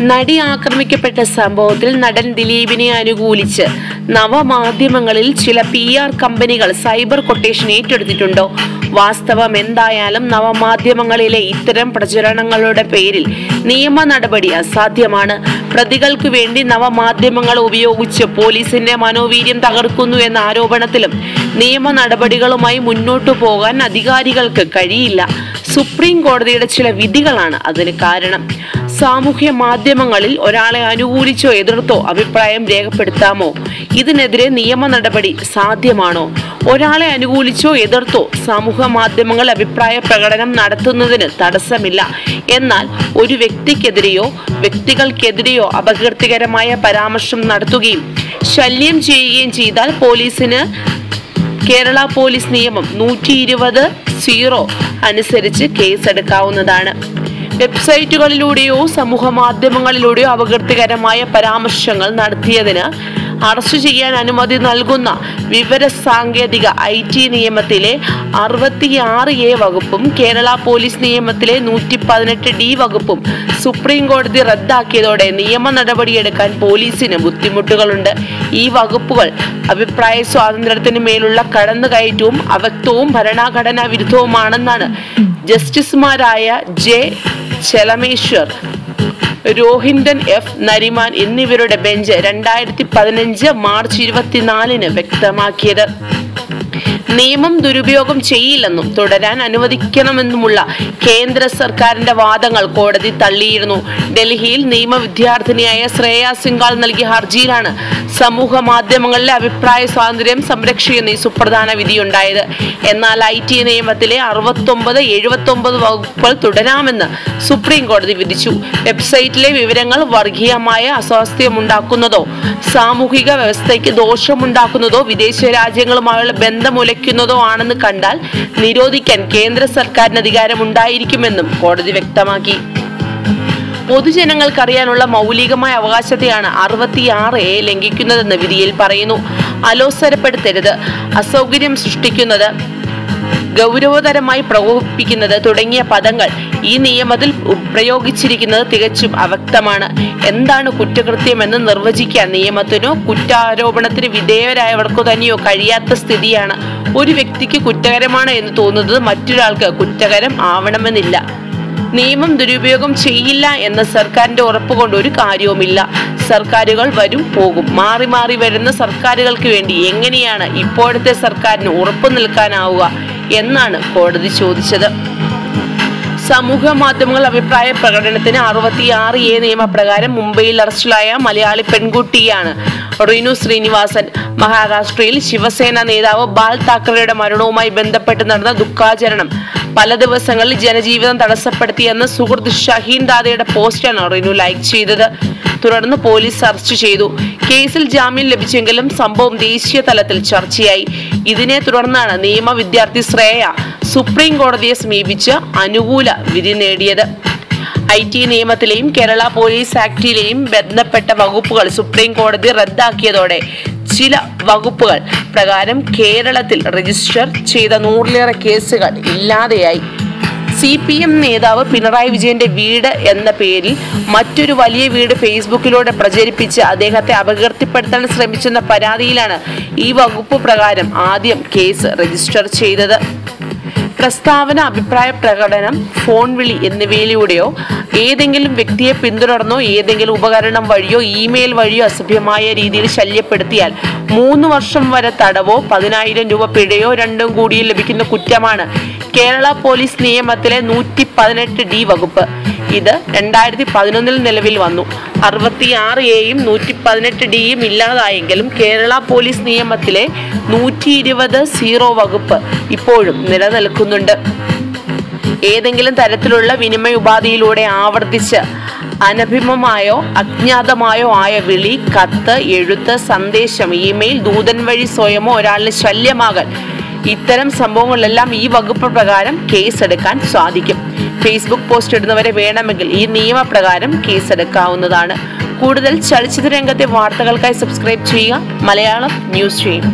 നടി ആക്രമിക്കപ്പെട്ട സംഭവത്തിൽ നടൻ ദിലീപിനെ അനുകൂലിച്ച് നവമാധ്യമങ്ങളിൽ ചില പി ആർ കമ്പനികൾ സൈബർ കൊട്ടേഷൻ ഏറ്റെടുത്തിട്ടുണ്ടോ? വാസ്തവം എന്തായാലും നവമാധ്യമങ്ങളിലെ ഇത്തരം പ്രചരണങ്ങളുടെ പേരിൽ നിയമ നടപടി അസാധ്യമാണ്. പ്രതികൾക്ക് വേണ്ടി നവമാധ്യമങ്ങൾ ഉപയോഗിച്ച് പോലീസിന്റെ മനോവീര്യം തകർക്കുന്നു എന്ന ആരോപണത്തിലും നിയമ നടപടികളുമായി മുന്നോട്ടു പോകാൻ അധികാരികൾക്ക് കഴിയില്ല. സുപ്രീം കോടതിയുടെ ചില വിധികളാണ് അതിന് കാരണം. സാമൂഹ്യ മാധ്യമങ്ങളിൽ ഒരാളെ അനുകൂലിച്ചോ എതിർത്തോ അഭിപ്രായം രേഖപ്പെടുത്താമോ? ഇതിനെതിരെ നിയമ നടപടി സാധ്യമാണോ? ഒരാളെ അനുകൂലിച്ചോ എതിർത്തോ സാമൂഹ്യ മാധ്യമങ്ങൾ അഭിപ്രായ പ്രകടനം നടത്തുന്നതിന് തടസ്സമില്ല. എന്നാൽ ഒരു വ്യക്തിക്കെതിരെയോ വ്യക്തികൾക്കെതിരെയോ അപകീർത്തികരമായ പരാമർശം നടത്തുകയും ശല്യം ചെയ്യുകയും ചെയ്താൽ പോലീസിന് കേരള പോലീസ് നിയമം നൂറ്റി ഇരുപത് സീറോ അനുസരിച്ച് കേസെടുക്കാവുന്നതാണ്. വെബ്സൈറ്റുകളിലൂടെയോ സമൂഹ മാധ്യമങ്ങളിലൂടെയോ അപകീർത്തികരമായ പരാമർശങ്ങൾ നടത്തിയതിന് അറസ്റ്റ് ചെയ്യാൻ അനുമതി നൽകുന്ന വിവര സാങ്കേതിക ഐ ടി നിയമത്തിലെ അറുപത്തിയാറ് എ വകുപ്പും കേരള പോലീസ് നിയമത്തിലെ നൂറ്റി പതിനെട്ട് ഡി വകുപ്പും സുപ്രീം കോടതി റദ്ദാക്കിയതോടെ നിയമ നടപടിയെടുക്കാൻ പോലീസിന് ബുദ്ധിമുട്ടുകളുണ്ട്. ഈ വകുപ്പുകൾ അഭിപ്രായ സ്വാതന്ത്ര്യത്തിന് മേലുള്ള കടന്നുകയറ്റവും അവ്യക്തവും ഭരണഘടനാ വിരുദ്ധവുമാണെന്നാണ് ജസ്റ്റിസുമാരായ ജെ. ചെലമേശ്വർ രോഹിൻഡൻ എഫ് നരിമാൻ എന്നിവരുടെ ബെഞ്ച് രണ്ടായിരത്തി പതിനഞ്ച് മാർച്ച് ഇരുപത്തിനാലിന് വ്യക്തമാക്കിയത്. നിയമം ദുരുപയോഗം ചെയ്യില്ലെന്നും തുടരാൻ അനുവദിക്കണമെന്നുമുള്ള കേന്ദ്ര സർക്കാരിന്റെ വാദങ്ങൾ കോടതി തള്ളിയിരുന്നു. ഡൽഹിയിൽ നിയമ വിദ്യാർത്ഥിനിയായ ശ്രേയ സിംഗാൾ നൽകിയ ഹർജിയിലാണ് സമൂഹ മാധ്യമങ്ങളിലെ അഭിപ്രായ സ്വാതന്ത്ര്യം സംരക്ഷിക്കുന്ന ഈ സുപ്രധാന വിധിയുണ്ടായത്. എന്നാൽ ഐ ടി നിയമത്തിലെ അറുപത്തൊമ്പത് എഴുപത്തൊമ്പത് വകുപ്പുകൾ തുടരാമെന്ന് സുപ്രീം കോടതി വിധിച്ചു. വെബ്സൈറ്റിലെ വിവരങ്ങൾ വർഗീയമായ അസ്വാസ്ഥ്യമുണ്ടാക്കുന്നതോ സാമൂഹിക വ്യവസ്ഥയ്ക്ക് ദോഷമുണ്ടാക്കുന്നതോ വിദേശ രാജ്യങ്ങളുമായുള്ള ബന്ധമുലയ്ക്കുന്നതോ ആണെന്ന് കണ്ടാൽ നിരോധിക്കാൻ കേന്ദ്ര സർക്കാരിന് അധികാരമുണ്ടായിരിക്കുമെന്നും കോടതി വ്യക്തമാക്കി. പൊതുജനങ്ങൾക്കറിയാനുള്ള മൗലികമായ അവകാശത്തെയാണ് അറുപത്തിയാറ് എ ലംഘിക്കുന്നതെന്ന് വിധിയിൽ പറയുന്നു. അലോസരപ്പെടുത്തരുത്. അസൗകര്യം സൃഷ്ടിക്കുന്നത് ഗൗരവതരമായി പ്രകോപിപ്പിക്കുന്നത് തുടങ്ങിയ പദങ്ങൾ ഈ നിയമത്തിൽ പ്രയോഗിച്ചിരിക്കുന്നത് തികച്ചും അവ്യക്തമാണ്. എന്താണ് കുറ്റകൃത്യമെന്ന് നിർവചിക്കാൻ നിയമത്തിനോ കുറ്റാരോപണത്തിന് വിധേയരായവർക്കോ തന്നെയോ കഴിയാത്ത സ്ഥിതിയാണ്. ഒരു വ്യക്തിക്ക് കുറ്റകരമാണ് എന്ന് തോന്നുന്നത് മറ്റൊരാൾക്ക് കുറ്റകരം ആവണമെന്നില്ല. നിയമം ദുരുപയോഗം ചെയ്യില്ല എന്ന സർക്കാരിന്റെ ഉറപ്പ് കൊണ്ട് ഒരു കാര്യവുമില്ല. സർക്കാരുകൾ വരും പോകും. മാറി മാറി വരുന്ന സർക്കാരുകൾക്ക് വേണ്ടി എങ്ങനെയാണ് ഇപ്പോഴത്തെ സർക്കാരിന് ഉറപ്പു നിൽക്കാനാവുക? എന്നാണ് കോടതി ചോദിച്ചത്. സമൂഹ മാധ്യമങ്ങൾ അഭിപ്രായ പ്രകടനത്തിന് അറുപത്തിയാറ് എ നിയമപ്രകാരം മുംബൈയിൽ അറസ്റ്റിലായ മലയാളി പെൺകുട്ടിയാണ് റീനു ശ്രീനിവാസൻ. മഹാരാഷ്ട്രയിൽ ശിവസേന നേതാവ് ബാൽ താക്കറെയുടെ മരണവുമായി ബന്ധപ്പെട്ട് നടന്ന ദുഃഖാചരണം. പല ദിവസങ്ങളിൽ ജനജീവിതം തടസ്സപ്പെടുത്തിയെന്ന് സുഹൃത്ത് ഷഹീൻ ദാദയുടെ പോസ്റ്റാണ് റീനു ലൈക്ക് ചെയ്തത്. തുടർന്ന് പോലീസ് അറസ്റ്റ് ചെയ്തു. കേസിൽ ജാമ്യം ലഭിച്ചെങ്കിലും സംഭവം ദേശീയ തലത്തിൽ ചർച്ചയായി. ഇതിനെ തുടർന്നാണ് നിയമ വിദ്യാർത്ഥി ശ്രേയ സുപ്രീം കോടതിയെ സമീപിച്ച് അനുകൂല വിധി നേടിയത്. ഐ ടി നിയമത്തിലെയും കേരള പോലീസ് ആക്ടിലെയും ബന്ധപ്പെട്ട വകുപ്പുകൾ സുപ്രീം കോടതി റദ്ദാക്കിയതോടെ ചില വകുപ്പുകൾ പ്രകാരം കേരളത്തിൽ രജിസ്റ്റർ ചെയ്ത നൂറിലേറെ കേസുകൾ ഇല്ലാതെയായി. സി പി എം നേതാവ് പിണറായി വിജയന്റെ വീട് എന്ന പേരിൽ മറ്റൊരു വലിയ വീട് ഫേസ്ബുക്കിലൂടെ പ്രചരിപ്പിച്ച് അദ്ദേഹത്തെ അപകീർത്തിപ്പെടുത്താൻ ശ്രമിച്ചെന്ന പരാതിയിലാണ് ഈ വകുപ്പ് പ്രകാരം ആദ്യം കേസ് രജിസ്റ്റർ ചെയ്തത്. പ്രസ്താവന അഭിപ്രായ പ്രകടനം ഫോൺ വിളി എന്നിവയിലൂടെയോ ഏതെങ്കിലും വ്യക്തിയെ പിന്തുടർന്നോ ഏതെങ്കിലും ഉപകരണം വഴിയോ ഇമെയിൽ വഴിയോ അസഭ്യമായ രീതിയിൽ ശല്യപ്പെടുത്തിയാൽ മൂന്ന് വർഷം വരെ തടവോ പതിനായിരം രൂപ പിഴയോ രണ്ടും കൂടി ലഭിക്കുന്ന കുറ്റമാണ് കേരള പോലീസ് നിയമത്തിലെ നൂറ്റി പതിനെട്ട് ഡി വകുപ്പ്. ഇത് രണ്ടായിരത്തി പതിനൊന്നിൽ നിലവിൽ വന്നു. അറുപത്തിയാറ് എയും നൂറ്റി പതിനെട്ട് ഡിയും ഇല്ലാതായെങ്കിലും കേരള പോലീസ് നിയമത്തിലെ നൂറ്റി ഇരുപത് സീറോ വകുപ്പ് ഇപ്പോഴും നിലനിൽക്കുന്നുണ്ട് ഏതെങ്കിലും തരത്തിലുള്ള വിനിമയ ഉപാധിയിലൂടെ ആവർത്തിച്ച് അനഭിമമായോ അജ്ഞാതമായോ ആയ വിളി കത്ത് എഴുത്ത് സന്ദേശം ഇമെയിൽ ദൂതൻ വഴി സ്വയമോ ഒരാളിന് ശല്യമാകൽ ഇത്തരം സംഭവങ്ങളെല്ലാം ഈ വകുപ്പ് പ്രകാരം കേസെടുക്കാൻ സാധിക്കും. ഫേസ്ബുക്ക് പോസ്റ്റ് ഇടുന്നവരെ വേണമെങ്കിൽ ഈ നിയമപ്രകാരം കേസെടുക്കാവുന്നതാണ്. കൂടുതൽ ചലച്ചിത്ര രംഗത്തെ വാർത്തകൾക്കായി സബ്സ്ക്രൈബ് ചെയ്യുക. മലയാളം ന്യൂസ് ചെയ്യും